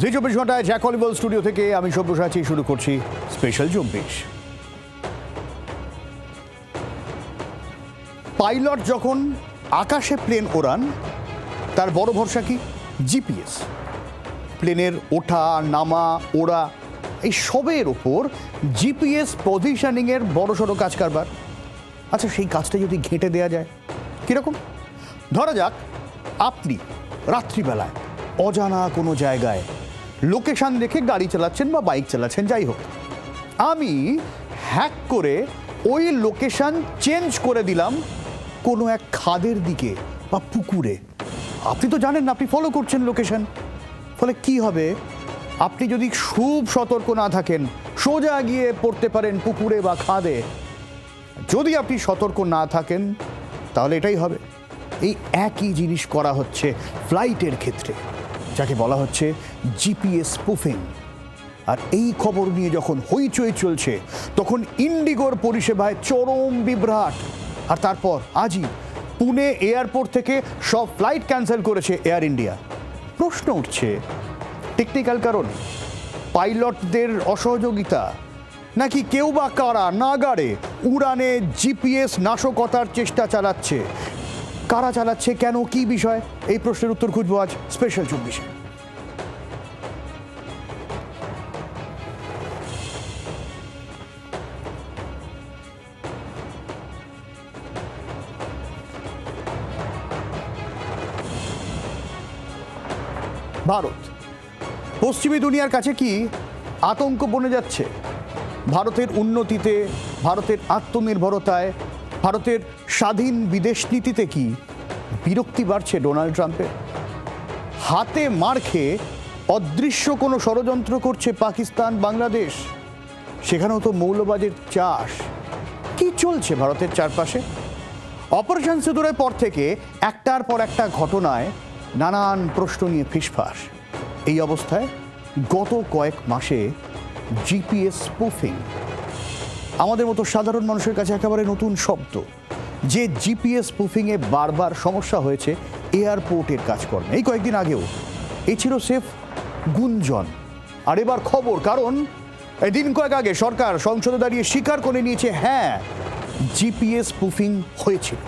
জি, চব্বিশ ঘন্টায় Jack অলিবল studio থেকে আমি সব্যসাচী, শুরু করছি স্পেশাল চব্বিশ পাইলট যখন আকাশে প্লেন ওড়ান, তার বড় ভরসা কি? জিপিএস। প্লেনের ওঠা, নামা, ওড়া, এই সবের ওপর জিপিএস পজিশনিংয়ের বড় সড়ো কাজ কারবার। আচ্ছা সেই কাজটা যদি ঘেঁটে দেওয়া যায়, কীরকম? ধরা যাক, আপনি রাত্রিবেলায় অজানা কোনো জায়গায় লোকেশন দেখে গাড়ি চালাচ্ছেন বা বাইক চালাচ্ছেন, যাই হোক। আমি হ্যাক করে ওই লোকেশন চেঞ্জ করে দিলাম কোনো এক খাদের দিকে বা পুকুরে। আপনি তো জানেন না, আপনি ফলো করছেন লোকেশন। ফলে কি হবে? আপনি যদি খুব সতর্ক না থাকেন, সোজা গিয়ে পড়তে পারেন পুকুরে বা খাদে। যদি আপনি সতর্ক না থাকেন, তাহলে এটাই হবে। এই একই জিনিস করা হচ্ছে ফ্লাইটের ক্ষেত্রে। যাকে বলা হচ্ছে জিপিএস স্পুফিং। আর এই খবর নিয়ে যখন হইচই চলছে, তখন ইন্ডিগোর পরিষেবায় চরম বিভ্রাট। আর তারপর আজই পুনে এয়ারপোর্ট থেকে সব ফ্লাইট ক্যান্সেল করেছে এয়ার ইন্ডিয়া। প্রশ্ন উঠছে, টেকনিক্যাল কারণ? পাইলটদের অসহযোগিতা? নাকি কেউ বা কারা নাগাড়ে উড়ানে জিপিএস নাশকতার চেষ্টা চালাচ্ছে? কারা চালাচ্ছে, কেন, কি বিষয়? এই প্রশ্নের উত্তর খুঁজবো আজ স্পেশাল চব্বিশে। ভারত। পশ্চিমী দুনিয়ার কাছে কি আতঙ্ক বনে যাচ্ছে? ভারতের উন্নতিতে, ভারতের আত্মনির্ভরতায় ভারতের স্বাধীন বিদেশ নীতিতে কি বিরক্তি বাড়ছে ডোনাল্ড ট্রাম্পের? হাতে মার খেয়ে অদৃশ্য কোনো ষড়যন্ত্র করছে পাকিস্তান, বাংলাদেশ। সেখানেও তো মৌলবাদের চাষ। কি চলছে ভারতের চারপাশে? অপারেশন সিঁদুরের পর থেকে একটার পর একটা ঘটনায় নানান প্রশ্ন নিয়ে ফিসফাস। এই অবস্থায় গত কয়েক মাসে জিপিএস স্পুফিং আমাদের মতো সাধারণ মানুষের কাছে একেবারে নতুন শব্দ। যে জিপিএস স্পুফিংয়ে বারবার সমস্যা হয়েছে এয়ারপোর্টের কাজকর্মে। এই কয়েকদিন আগেও। এ ছিল সেফ গুঞ্জন। আর এবার খবর, কারণ দিন কয়েক আগে সরকার সংসদে দাঁড়িয়ে স্বীকার করে নিয়েছে হ্যাঁ জিপিএস স্পুফিং হয়েছিল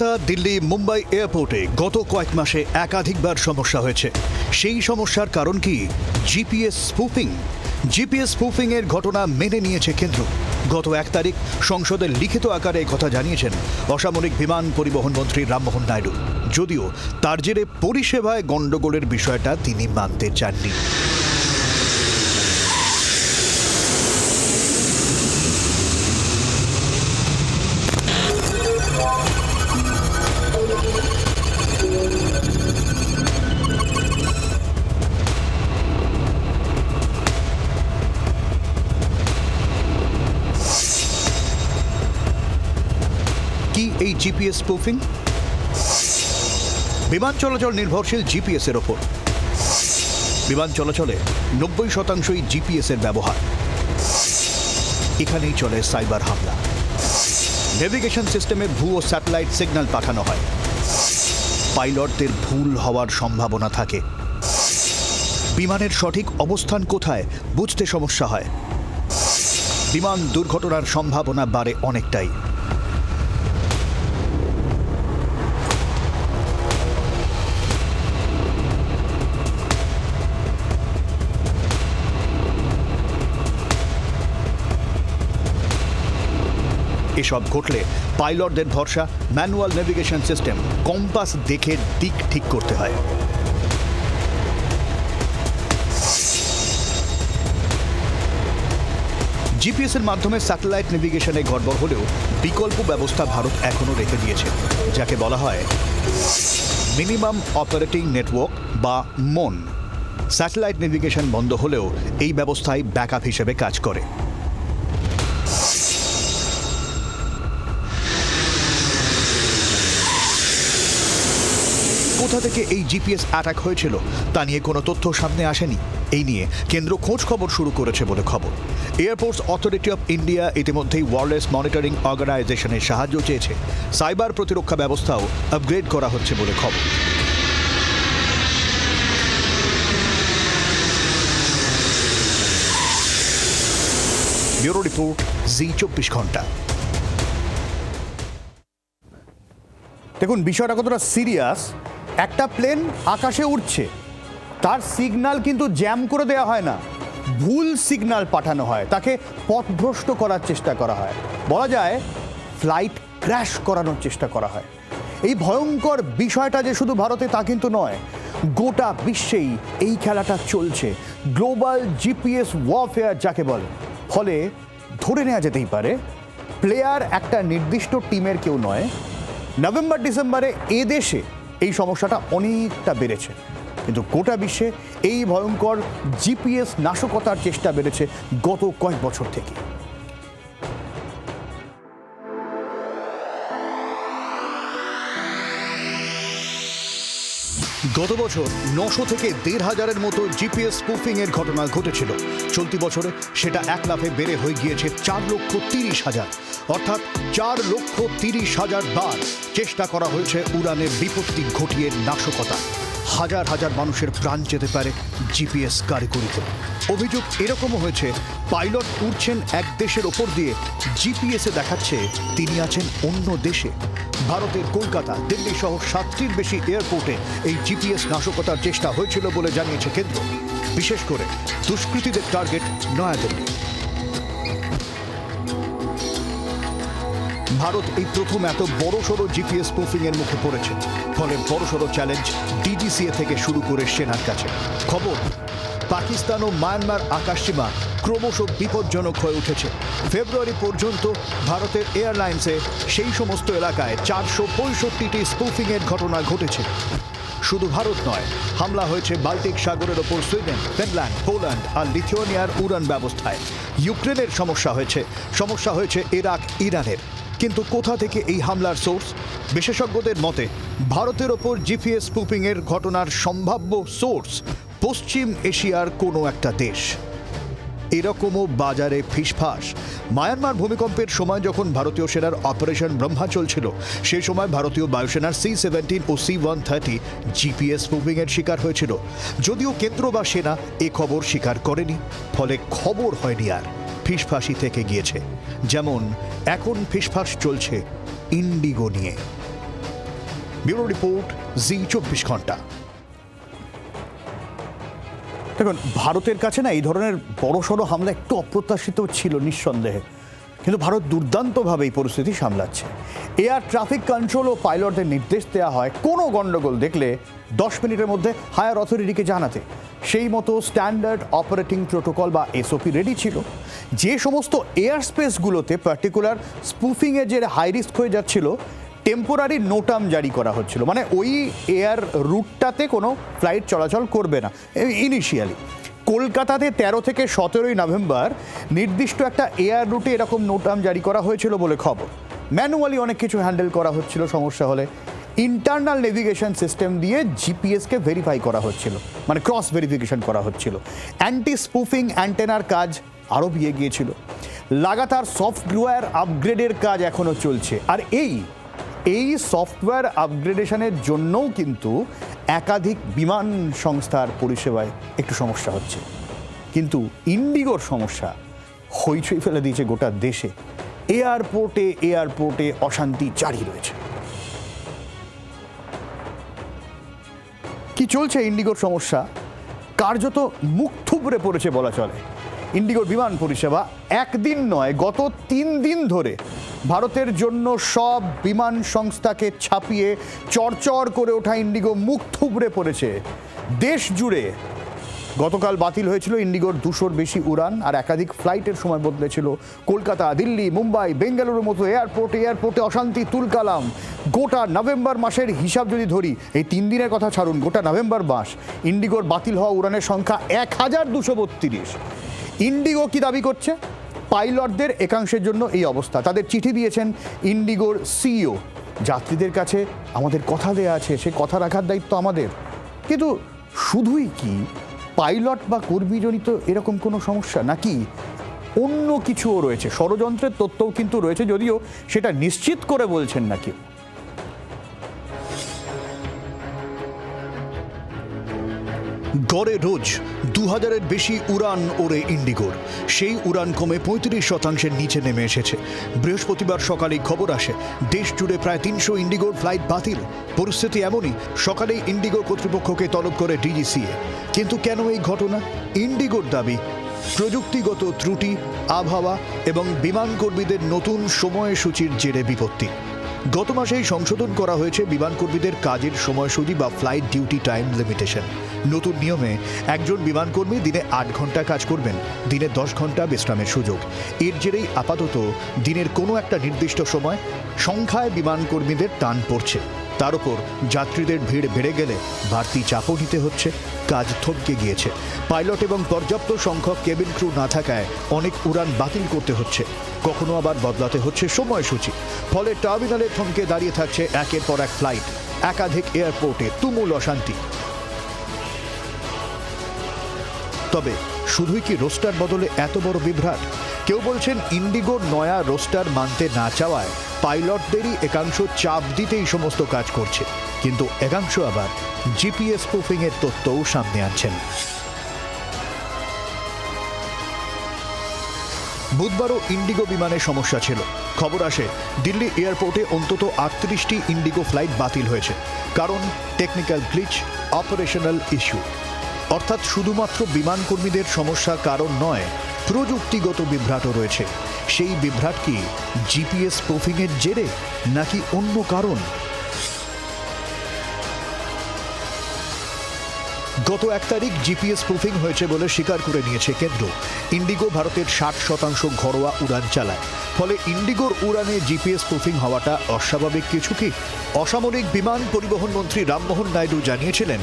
কলকাতা, দিল্লি, মুম্বাই এয়ারপোর্টে গত কয়েক মাসে একাধিকবার সমস্যা হয়েছে। সেই সমস্যার কারণ কি? GPS spoofing. জিপিএস স্পুফিং এর ঘটনা মেনে নিয়েছে কেন্দ্র। গত এক তারিখ সংসদে লিখিত আকারে কথা জানিয়েছেন অসামরিক বিমান পরিবহন মন্ত্রী রামমোহন নাইডু। যদিও তার জেরে পরিষেবায় গণ্ডগোলের বিষয়টা তিনি মানতে চাননি। জিপিএস স্পুফিং বিমান চলাচল নির্ভরশীল জিপিএস এর ওপর। বিমান চলাচলে নব্বই শতাংশই জিপিএস এর ব্যবহার। এখানেই চলে সাইবার হামলা। নেভিগেশন সিস্টেমে ভুয়ো স্যাটেলাইট সিগন্যাল পাঠানো হয়। পাইলটদের ভুল হওয়ার সম্ভাবনা থাকে। বিমানের সঠিক অবস্থান কোথায় বুঝতে সমস্যা হয়। বিমান দুর্ঘটনার সম্ভাবনা বাড়ে অনেকটাই। এসব ঘটলে পাইলটদের ভরসা, ম্যানুয়াল নেভিগেশন সিস্টেম, কম্পাস দেখে দিক ঠিক করতে হয়। জিপিএস এর মাধ্যমে স্যাটেলাইট নেভিগেশনে গড়বড় হলেও বিকল্প ব্যবস্থা ভারত এখনও রেখে দিয়েছে, যাকে বলা হয় মিনিমাম অপারেটিং নেটওয়ার্ক বা মন। স্যাটেলাইট নেভিগেশন বন্ধ হলেও এই ব্যবস্থায় ব্যাকআপ হিসেবে কাজ করে। কোথা থেকে এই জিপিএস অ্যাটাক হয়েছিল তা নিয়ে কোনো তথ্য সামনে আসেনি। এই নিয়ে কেন্দ্র খোঁজ খবর শুরু করেছে বলে খবর। এয়ারপোর্টস অথরিটি অফ ইন্ডিয়া ইতিমধ্যেই ওয়ারলেস মনিটরিং অর্গানাইজেশনের সাহায্য চেয়েছে। সাইবার প্রতিরক্ষা ব্যবস্থাও আপগ্রেড করা হচ্ছে বলে খবর। ব্যুরো রিপোর্ট, জি চব্বিশ ঘণ্টা। দেখুন, বিষয়টা কতটা সিরিয়াস একটা প্লেন আকাশে উঠছে তার সিগনাল কিন্তু জ্যাম করে দেওয়া হয় না। ভুল সিগনাল পাঠানো হয়। তাকে পথভ্রষ্ট করার চেষ্টা করা হয়। বলা যায়, ফ্লাইট ক্র্যাশ করানোর চেষ্টা করা হয়। এই ভয়ঙ্কর বিষয়টা যে শুধু ভারতে তা কিন্তু নয়, গোটা বিশ্বেই এই খেলাটা চলছে। গ্লোবাল জিপিএস ওয়ারফেয়ার যাকে বলে। ফলে ধরে নেওয়া যেতেই পারে, প্লেয়ার একটা নির্দিষ্ট টিমের কেউ নয়। নভেম্বর, ডিসেম্বরে এ দেশে এই সমস্যাটা অনেকটা বেড়েছে। কিন্তু গোটা বিশ্বে এই ভয়ঙ্কর জিপিএস নাশকতার চেষ্টা বেড়েছে গত কয়েক বছর থেকে। গত বছর নশো থেকে দেড় হাজারের মতো জিপিএস স্পুফিং এর ঘটনা ঘটেছিল। চলতি বছরে সেটা এক লাফে বেড়ে হয়ে গিয়েছে চার লক্ষ তিরিশ হাজার। অর্থাৎ চার লক্ষ তিরিশ হাজার বার চেষ্টা করা হয়েছে উড়ানের বিপত্তি ঘটিয়ে নাশকতা। হাজার হাজার মানুষের প্রাণ যেতে পারে জিপিএস কারিগরিতে অভিযোগ এরকমও হয়েছে, পাইলট উড়ছেন এক দেশের ওপর দিয়ে, জিপিএসে দেখাচ্ছে তিনি আছেন অন্য দেশে। ভারতের কলকাতা, দিল্লি সহ সাতটির বেশি এয়ারপোর্টে এই জিপিএস নাশকতার চেষ্টা হয়েছিল বলে জানিয়েছে কেন্দ্র। বিশেষ করে দুষ্কৃতীদের টার্গেট নয়াদিল্লি। ভারত এই প্রথম এত বড় সড়ো জিপিএস এর মুখে পড়েছে। ফলে বড় সড়ো চ্যালেঞ্জ ডিজিসিএ থেকে শুরু করে সেনার কাছে। খবর পাকিস্তান ও মায়ানমার আকাশসীমা ক্রমশ বিপজ্জনক হয়ে উঠেছে। ফেব্রুয়ারি পর্যন্ত ভারতের এয়ারলাইন্সে সেই সমস্ত এলাকায় চারশো পঁয়ষট্টিটি স্পুফিং এর ঘটনা ঘটেছে। শুধু ভারত নয়, হামলা হয়েছে বাল্টিক সাগরের ওপর সুইডেন, ফিনল্যান্ড, পোল্যান্ড আর লিথুয়ানিয়ার উড়ান ব্যবস্থায়। ইউক্রেনের সমস্যা হয়েছে সমস্যা হয়েছে ইরাক, ইরানের। কিন্তু কোথা থেকে এই হামলার সোর্স? বিশেষজ্ঞদের মতে, ভারতের ওপর জিপিএস স্পুপিং এর ঘটনার সম্ভাব্য সোর্স পশ্চিম এশিয়ার কোনো একটা দেশ। এরকমও বাজারে ফিসফাস। মায়ানমার ভূমিকম্পের সময় যখন ভারতীয় সেনার অপারেশন ব্রহ্মা চলছিল, সে সময় ভারতীয় বায়ুসেনার সি সেভেন্টিন ও সি ওয়ান থার্টি জিপিএস মুভিংয়ের শিকার হয়েছিল। যদিও কেন্দ্র বা সেনা এ খবর স্বীকার করেনি, ফলে খবর হয়নি আর। ফিসফাসি থেকে গিয়েছে। যেমন, এখন ফিসফাস চলছে ইন্ডিগো নিয়ে। ব্যুরো রিপোর্ট, জি চব্বিশ ঘণ্টা। দেখুন, ভারতের কাছে না এই ধরনের বড় সড়ো হামলা একটু অপ্রত্যাশিত ছিল নিঃসন্দেহে। কিন্তু ভারত দুর্দান্তভাবে এই পরিস্থিতি সামলাচ্ছে। এয়ার ট্রাফিক কন্ট্রোল ও পাইলটদের নির্দেশ দেওয়া হয়, কোনো গণ্ডগোল দেখলে দশ মিনিটের মধ্যে হায়ার অথরিটিকে জানাতে। সেই মতো স্ট্যান্ডার্ড অপারেটিং প্রোটোকল বা এসওপি রেডি ছিল। যে সমস্ত এয়ার স্পেসগুলোতে পার্টিকুলার স্পুফিংয়ের যে হাই রিস্ক হয়ে যাচ্ছিল টেম্পোরারি নোটাম জারি করা হচ্ছিল। মানে ওই এয়ার রুটটাতে কোনো ফ্লাইট চলাচল করবে না। ইনিশিয়ালি কলকাতাতে তেরো থেকে সতেরোই নভেম্বর নির্দিষ্ট একটা এয়ার রুটে এরকম নোটাম জারি করা হয়েছিল বলে খবর। ম্যানুয়ালি অনেক কিছু হ্যান্ডেল করা হচ্ছিল, সমস্যা হলে। ইন্টারনাল নেভিগেশন সিস্টেম দিয়ে জিপিএসকে ভেরিফাই করা হচ্ছিল। মানে ক্রস ভেরিফিকেশন করা হচ্ছিল। অ্যান্টি স্পুফিং অ্যান্টেনার কাজ আরও বিয়ে গিয়েছিল লাগাতার সফটওয়্যার আপগ্রেডের কাজ এখনও চলছে। আর এই এই সফটওয়্যার আপগ্রেডেশনের জন্যও কিন্তু একাধিক বিমান সংস্থার পরিষেবায় একটু সমস্যা হচ্ছে। কিন্তু ইন্ডিগোর সমস্যা হইচই ফেলে দিয়েছে গোটা দেশে। এয়ারপোর্টে এয়ারপোর্টে অশান্তি জারি রয়েছে। কি চলছে ইন্ডিগোর সমস্যা? কার্যত মুখ থুবড়ে পড়েছে বলা চলে। ইন্ডিগোর বিমান পরিষেবা একদিন নয়, গত তিন দিন ধরে ভারতের জন্য সব বিমান সংস্থাকে ছাপিয়ে চরচর করে ওঠা ইন্ডিগো মুখ থুবড়ে পড়েছে। দেশ জুড়ে গতকাল বাতিল হয়েছিল ইন্ডিগোর দুশোর বেশি উড়ান আর একাধিক ফ্লাইটের সময় বদলেছিল কলকাতা, দিল্লি, মুম্বাই, বেঙ্গালুরুর মতো এয়ারপোর্ট। এয়ারপোর্টে অশান্তি তুলকালাম গোটা নভেম্বর মাসের হিসাব যদি ধরি, এই তিন দিনের কথা ছাড়ুন, গোটা নভেম্বর মাস ইন্ডিগোর বাতিল হওয়া উড়ানের সংখ্যা এক হাজার দুশো বত্রিশ। ইন্ডিগো কি দাবি করছে? পাইলটদের একাংশের জন্য এই অবস্থা। তাদের চিঠি দিয়েছেন ইন্ডিগোর সিইও। যাত্রীদের কাছে আমাদের কথা দেয়া আছে, সে কথা রাখার দায়িত্ব আমাদের। কিন্তু শুধুই কি পাইলট বা কর্মীজনিত এরকম কোনো সমস্যা? নাকি অন্য কিছুও রয়েছে? ষড়যন্ত্রের তথ্যও কিন্তু রয়েছে, যদিও সেটা নিশ্চিত করে বলছেন নাকি? গড়ে রোজ দু হাজারের বেশি উড়ান ওড়ে ইন্ডিগোর। সেই উড়ান কমে পঁয়ত্রিশ শতাংশের নিচে নেমে এসেছে। বৃহস্পতিবার সকালে খবর আসে দেশ জুড়ে প্রায় তিনশো ইন্ডিগোর ফ্লাইট বাতিল। পরিস্থিতি এমনই, সকালেই ইন্ডিগো কর্তৃপক্ষকে তলব করে ডিজিসিএ। কিন্তু কেন এই ঘটনা? ইন্ডিগোর দাবি, প্রযুক্তিগত ত্রুটি, আবহাওয়া এবং বিমান কর্মীদের নতুন সময়সূচির জেরে বিপত্তি। গত মাসেই সংশোধন করা হয়েছে বিমান কর্মীদের কাজের সময়সূচি বা ফ্লাইট ডিউটি টাইম লিমিটেশন। নতুন নিয়মে একজন বিমানকর্মী দিনে আট ঘণ্টা কাজ করবেন, দিনে দশ ঘণ্টা বিশ্রামের সুযোগ। এর জেরেই আপাতত দিনের কোনো একটা নির্দিষ্ট সময় সংখ্যায় বিমানকর্মীদের টান পড়ছে। তার উপর যাত্রীদের ভিড় বেড়ে গেলে বাড়তি চাপও নিতে হচ্ছে, কাজ থমকে গিয়েছে। পাইলট এবং পর্যাপ্ত সংখ্যক কেবিন ক্রু না থাকায় অনেক উড়ান বাতিল করতে হচ্ছে। কখনো আবার বদলাতে হচ্ছে সময়সূচি। ফলে টার্মিনালে থমকে দাঁড়িয়ে থাকছে একের পর এক ফ্লাইট। একাধিক এয়ারপোর্টে তুমুল অশান্তি। তবে শুধুই কি রোস্টার বদলে এত বড় বিভ্রাট? কেউ বলছেন ইন্ডিগোর নয়া রোস্টার মানতে না চাওয়ায় পাইলটদেরই একাংশ চাপ দিতেই সমস্ত কাজ করছে। কিন্তু একাংশ আবার জিপিএস প্রুফিং এর তথ্যও সামনে আনছেন। বুধবারও ইন্ডিগো বিমানে সমস্যা ছিল। খবর আসে, দিল্লি এয়ারপোর্টে অন্তত আটত্রিশটি ইন্ডিগো ফ্লাইট বাতিল হয়েছে। কারণ টেকনিক্যাল গ্লিচ, অপারেশনাল ইস্যু। অর্থাৎ শুধুমাত্র বিমান কর্মীদের সমস্যা কারণ নয়, প্রযুক্তিগত বিভ্রাটও রয়েছে। সেই বিভ্রাট কি জিপিএস প্রুফিংয়ের জেরে, নাকি অন্য কারণ? গত এক তারিখ জিপিএস প্রুফিং হয়েছে বলে স্বীকার করে নিয়েছে কেন্দ্র। ইন্ডিগো ভারতের ষাট শতাংশ ঘরোয়া উড়ান চালায়। ফলে ইন্ডিগোর উড়ানে জিপিএস প্রুফিং হওয়াটা অস্বাভাবিক কিছু কি? অসামরিক বিমান পরিবহন মন্ত্রী রামমোহন নাইডু জানিয়েছিলেন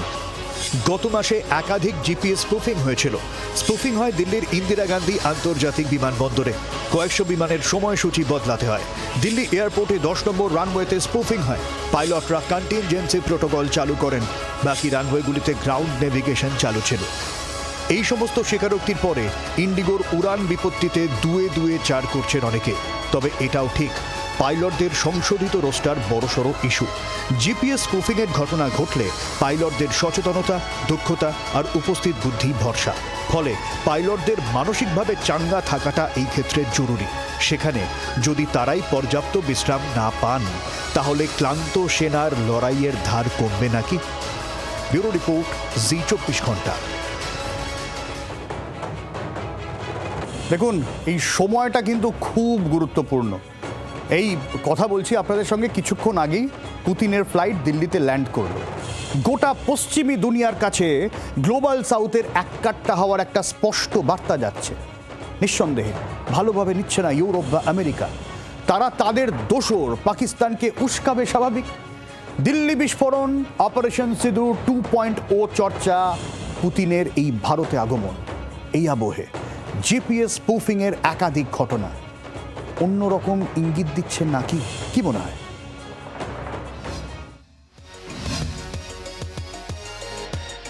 গত মাসে একাধিক জিপিএস স্পুফিং হয়েছিল। স্পুফিং হয় দিল্লির ইন্দিরা গান্ধী আন্তর্জাতিক বিমানবন্দরে। কয়েকশো বিমানের সময়সূচি বদলাতে হয়। দিল্লি এয়ারপোর্টে দশ নম্বর রানওয়েতে স্পুফিং হয়। পাইলটরা কন্টিনজেন্সি প্রোটোকল চালু করেন। বাকি রানওয়েগুলিতে গ্রাউন্ড নেভিগেশন চালু ছিল। এই সমস্ত স্বীকারোক্তির পরে ইন্ডিগোর উড়ান বিপত্তিতে দুয়ে দুয়ে চার করছেন অনেকে। তবে এটাও ঠিক। পাইলটদের সংশোধিত রোস্টার বড়সড় ইস্যু। জিপিএস স্পুফিংয়ের ঘটনা ঘটলে পাইলটদের সচেতনতা, দক্ষতা আর উপস্থিত বুদ্ধি ভরসা। ফলে পাইলটদের মানসিকভাবে চাঙ্গা থাকাটা এই ক্ষেত্রে জরুরি। সেখানে যদি তারাই পর্যাপ্ত বিশ্রাম না পান, তাহলে ক্লান্ত সেনার লড়াইয়ের ধার কমবে নাকি? ব্যুরো রিপোর্ট, জি চব্বিশ ঘণ্টা। দেখুন, এই সময়টা কিন্তু খুব গুরুত্বপূর্ণ। এই কথা বলছি আপনাদের সঙ্গে কিছুক্ষণ আগেই। পুতিনের ফ্লাইট দিল্লিতে ল্যান্ড করল। গোটা পশ্চিমী দুনিয়ার কাছে গ্লোবাল সাউথের এককাট্টা হওয়ার একটা স্পষ্ট বার্তা যাচ্ছে। নিঃসন্দেহে, ভালোভাবে নিচ্ছে না ইউরোপ বা আমেরিকা। তারা তাদের দোসর পাকিস্তানকে উস্কাবে স্বাভাবিক। দিল্লি বিস্ফোরণ অপারেশন সিধু টু পয়েন্ট ও চর্চা, পুতিনের এই ভারতে আগমন। এই আবহে জিপিএস পুফিংয়ের একাধিক ঘটনা। অন্যরকম ইঙ্গিত দিচ্ছে নাকি? কি মনে হয়?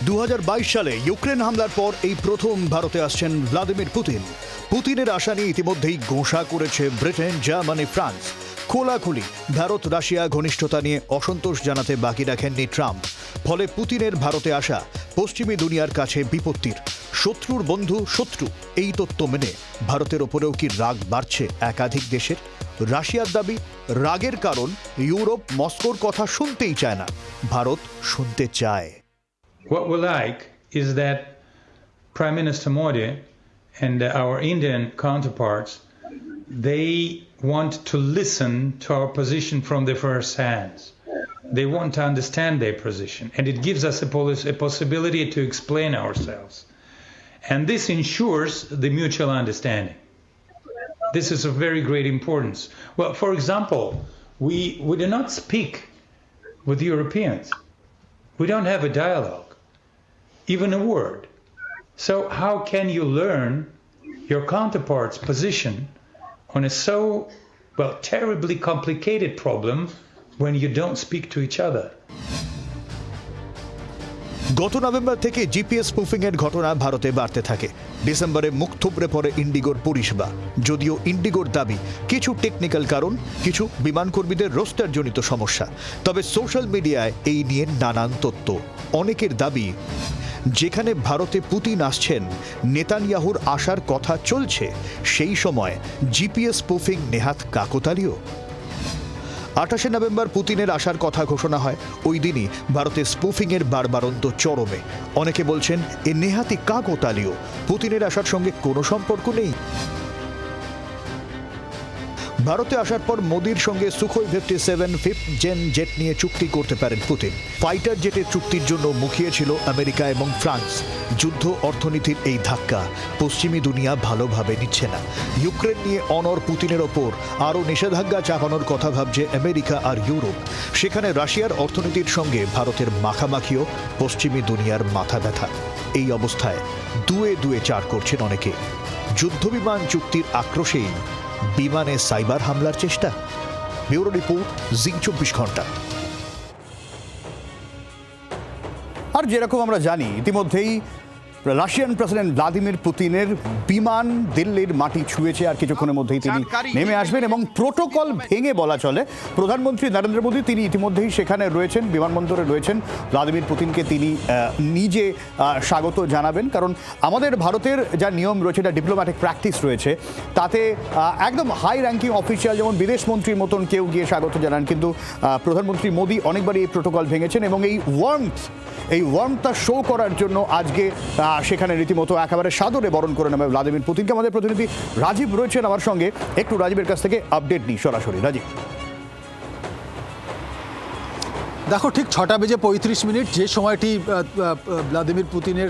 দু হাজার বাইশ সালে ইউক্রেন হামলার পর এই প্রথম ভারতে আসছেন ভ্লাদিমির পুতিন। পুতিনের আশা নিয়ে ইতিমধ্যেই ঘোষা করেছে ব্রিটেন, জার্মানি, ফ্রান্স। খোলাখুলি ভারত, রাশিয়া ঘনিষ্ঠতা নিয়ে অসন্তোষ জানাতে বাকি রাখেননি ট্রাম্প। ফলে পুতিনের ভারতে আসা পশ্চিমী দুনিয়ার কাছে বিপত্তির। শত্রুর বন্ধু শত্রু, এই তত্ত্ব মেনে ভারতের ওপরেও কি রাগ বাড়ছে একাধিক দেশের? রাশিয়ার দাবি, রাগের কারণ ইউরোপ মস্কোর কথা শুনতেই চায় না। ভারত শুনতে চায়। Is that Prime Minister Modi and our Indian counterparts, they want to listen to our position from the first hands. They want to understand their position, and it gives us a, pos- a possibility to explain ourselves. And this ensures the mutual understanding. This is of very great importance. Well, for example, we, we do not speak with Europeans. We don't have a dialogue, even a word. So, how can you learn your counterpart's position on a so, well, terribly complicated problem when you don't speak to each other? গত November থেকে GPS spoofing এর ঘটনা ভারতে বাড়তে থাকে ডিসেম্বরে মুখ থুবড়ে পড়ে ইন্ডিগোর পরিষেবা। যদিও ইন্ডিগোর দাবি, কিছু টেকনিক্যাল কারণ, কিছু বিমান কর্মীদের রোস্টার জনিত সমস্যা। তবে সোশ্যাল মিডিয়ায় এই নিয়ে নানান তথ্য। অনেকের দাবি, যেখানে ভারতে পুতিন আসছেন, নেতানিয়াহুর আসার কথা চলছে, সেই সময় জিপিএস স্পুফিং নেহাত কাকতালীয়। আঠাশে নভেম্বর পুতিনের আসার কথা ঘোষণা হয়। ওই দিনই ভারতে স্পুফিংয়ের বারবারন্ত চরমে। অনেকে বলছেন, এ নেহাতি কাকতালীয়। পুতিনের আসার সঙ্গে কোনো সম্পর্ক নেই। ভারতে আসার পর মোদির সঙ্গে Sukhoi fifty seven fifth gen jet নিয়ে চুক্তি করতে পারেন পুতিন। ফাইটার জেটের চুক্তির জন্য মুখিয়েছিল আমেরিকা এবং ফ্রান্স। যুদ্ধ অর্থনীতির এই ধাক্কা পশ্চিমী দুনিয়া ভালোভাবে নিচ্ছে না। ইউক্রেন নিয়ে অনর পুতিনের ওপর আরও নিষেধাজ্ঞা চাপানোর কথা ভাবছে আমেরিকা আর ইউরোপ। সেখানে রাশিয়ার অর্থনীতির সঙ্গে ভারতের মাখামাখিও পশ্চিমী দুনিয়ার মাথা ব্যথা। এই অবস্থায় দুয়ে দুয়ে চার করছেন অনেকে। যুদ্ধবিমান চুক্তির আক্রোশেই বিমানে সাইবার হামলার চেষ্টা। ব্যুরো রিপোর্ট জি চব্বিশ ঘণ্টা। আর যেরকম আমরা জানি ইতিমধ্যেই রাশিয়ান প্রেসিডেন্ট ভ্লাদিমির পুতিনের বিমান দিল্লির মাটি ছুঁয়েছে আর কিছুক্ষণের মধ্যেই তিনি নেমে আসবেন এবং প্রোটোকল ভেঙে বলা চলে। প্রধানমন্ত্রী নরেন্দ্র মোদী তিনি ইতিমধ্যেই সেখানে রয়েছেন বিমানবন্দরে রয়েছেন। ভ্লাদিমির পুতিনকে তিনি নিজে স্বাগত জানাবেন। কারণ আমাদের ভারতের যা নিয়ম রয়েছে যা ডিপ্লোম্যাটিক প্র্যাকটিস রয়েছে তাতে একদম হাই র্যাঙ্কিং অফিসিয়াল যেমন বিদেশ মন্ত্রীর মতন কেউ গিয়ে স্বাগত জানান। কিন্তু প্রধানমন্ত্রী মোদী অনেকবারই এই প্রোটোকল ভেঙেছেন এবং এই ওয়ার্মথ এই ওয়ার্মটা শো করার জন্য আজকে সেখানে রীতিমতো একেবারে সাদরে বরণ করে নেবে ভ্লাদিমির পুতিনকে। আমাদের প্রতিনিধি রাজীব রয়েছেন আমার সঙ্গে। একটু রাজীবের কাছ থেকে আপডেট নিই সরাসরি। রাজীব। দেখো, ঠিক ছটা বেজে পঁয়ত্রিশ মিনিট যে সময়টি ভ্লাদিমির পুতিনের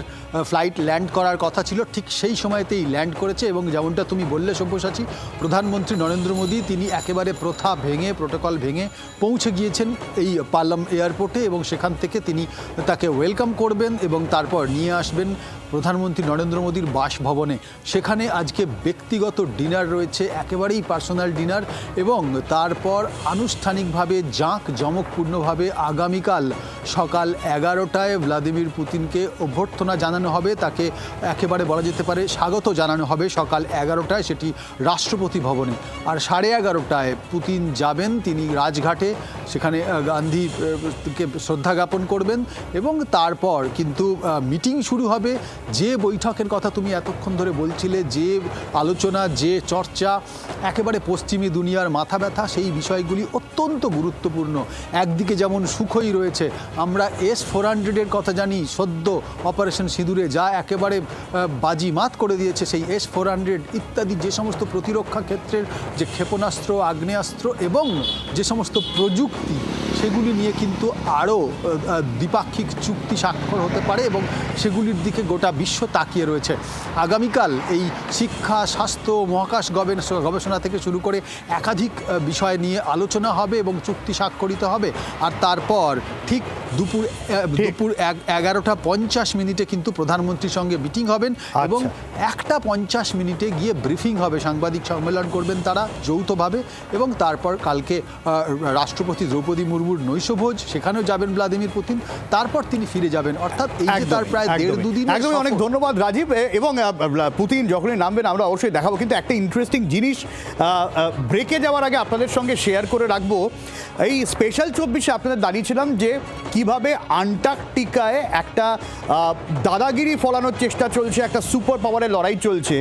ফ্লাইট ল্যান্ড করার কথা ছিল, ঠিক সেই সময়তেই ল্যান্ড করেছে এবং যেমনটা তুমি বললে সব্যসাচী, প্রধানমন্ত্রী নরেন্দ্র মোদী তিনি একেবারে প্রথা ভেঙে প্রোটোকল ভেঙে পৌঁছে গিয়েছেন এই পাল্লাম এয়ারপোর্টে এবং সেখান থেকে তিনি তাকে ওয়েলকাম করবেন এবং তারপর নিয়ে আসবেন প্রধানমন্ত্রী নরেন্দ্র মোদীর বাসভবনে। সেখানে আজকে ব্যক্তিগত ডিনার রয়েছে একেবারেই পার্সোনাল ডিনার এবং তারপর আনুষ্ঠানিকভাবে জাঁক জমকপূর্ণভাবে আগামীকাল সকাল এগারোটায় ভ্লাদিমির পুতিনকে অভ্যর্থনা জানানো হবে তাকে একেবারে বলা যেতে পারে স্বাগত জানানো হবে সকাল এগারোটায় সেটি রাষ্ট্রপতি ভবনে। আর সাড়ে এগারোটায় পুতিন যাবেন তিনি রাজঘাটে সেখানে আহ, গান্ধী শ্রদ্ধা জ্ঞাপন করবেন এবং তারপর কিন্তু মিটিং শুরু হবে যে বৈঠকের কথা তুমি এতক্ষণ ধরে বলছিলে, যে আলোচনা, যে চর্চা, একেবারে পশ্চিমী দুনিয়ার মাথা ব্যথা, সেই বিষয়গুলি অত্যন্ত গুরুত্বপূর্ণ। একদিকে যেমন সুখই রয়েছে, আমরা এস ফোর হান্ড্রেডের কথা জানি, সদ্য অপারেশন সিঁদুরে যা একেবারে বাজি মাত করে দিয়েছে সেই এস ফোর হান্ড্রেড ইত্যাদি যে সমস্ত প্রতিরক্ষা ক্ষেত্রের যে ক্ষেপণাস্ত্র, আগ্নেয়াস্ত্র এবং যে সমস্ত প্রযুক্তি, সেগুলি নিয়ে কিন্তু আরও দ্বিপাক্ষিক চুক্তি স্বাক্ষর হতে পারে এবং সেগুলির দিকে গোটা বিশ্ব তাকিয়ে রয়েছে। আগামীকাল এই শিক্ষা, স্বাস্থ্য, মহাকাশ গবেষ- গবেষণা থেকে শুরু করে একাধিক বিষয় নিয়ে আলোচনা হবে এবং চুক্তি স্বাক্ষরিত হবে। আর তারপর ঠিক দুপুর দুপুর এগারোটা পঞ্চাশ মিনিটে কিন্তু প্রধানমন্ত্রীর সঙ্গে মিটিং হবেন এবং একটা পঞ্চাশ মিনিটে গিয়ে ব্রিফিং হবে। সাংবাদিক সম্মেলন করবেন তারা যৌথভাবে এবং তারপর কালকে রাষ্ট্রপতি দ্রৌপদী মুর্মুর নৈশভোজ সেখানেও যাবেন ভ্লাদিমির পুতিন। তারপর তিনি ফিরে যাবেন। অর্থাৎ এই যে তার প্রায় দেড় দুদিন একদমই অনেক ধন্যবাদ রাজীব। এবং পুতিন যখনই নামবেন আমরা অবশ্যই দেখাবো। কিন্তু একটা ইন্টারেস্টিং জিনিস ব্রেকে যাওয়ার আগে আপনাদের সঙ্গে শেয়ার করে রাখব। এই স্পেশাল চব্বিশে আপনাদের দাঁড়িয়েছিলাম যে কীভাবে আন্টার্কটিকায় একটা দাদাগিরি ফলানোর চেষ্টা চলছে, একটা সুপার পাওয়ারের লড়াই চলছে,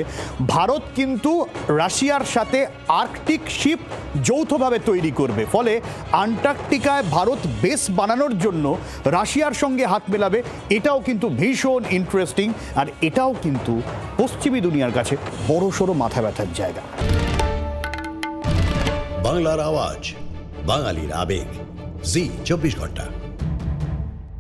ভারত কিন্তু রাশিয়ার সাথে আর্কটিক শিপ যৌথভাবে তৈরি করবে। ফলে আন্টার্কটিকায় ভারত বেস বানানোর জন্য রাশিয়ার সঙ্গে হাত মেলাবে, এটাও কিন্তু ভীষণ ইন্টারেস্টিং আর এটাও কিন্তু পশ্চিমী দুনিয়ার কাছে বড়সড় মাথা ব্যথার জায়গা। বাংলার আওয়াজ, বাঙালির আবেগ, জি, চব্বিশ ঘণ্টা।